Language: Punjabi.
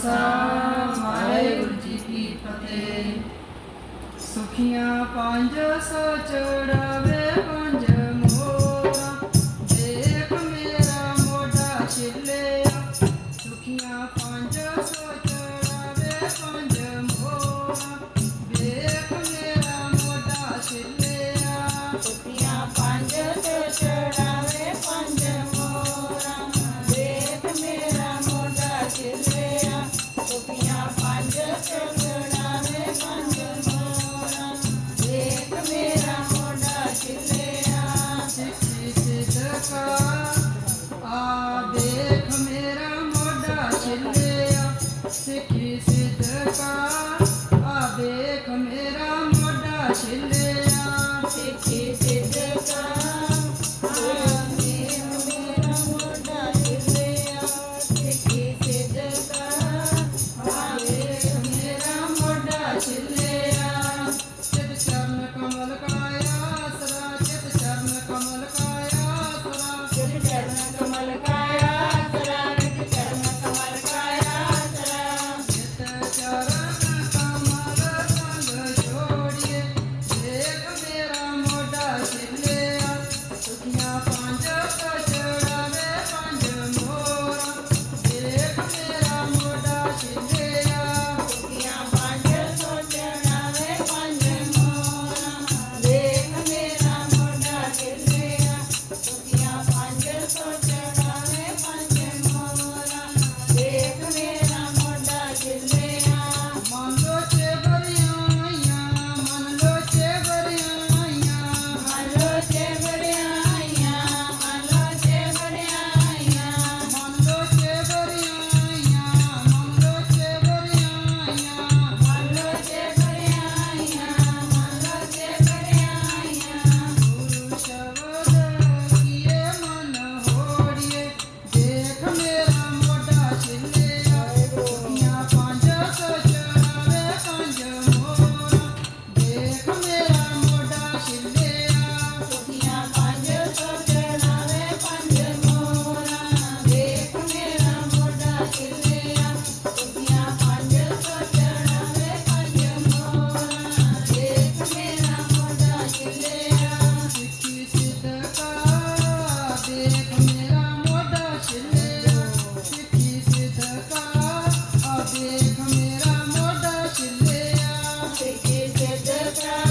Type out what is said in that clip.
ਖਾਲਸਾ, ਵਾਹਿਗੁਰੂ ਜੀ ਕੀ ਫਤਿਹ। ਸੁਖੀਆਂ ਪੰਜ ਸੋ ਚੜਾਵੇ, ਪੰਜ ਮੋਰਾ ਦੇਖ ਮੇਰਾ ਮੋਢਾ ਛਿੱਲਿਆ। ਸੁਖੀਆਂ ਪੰਜ ਸੋ ਚੜਾਵੇ, ਪੰਜ ਮੋਰਾ ਦੇਖ ਮੇਰਾ ਮੋਢਾ ਛਿੱਲਿਆ। ਸੁਖੀਆਂ ਪੰਜ ਤੇ ਸਿੱਖੀ ਸਿੱਧ ਕਾ ਆਵੇ। Thank you.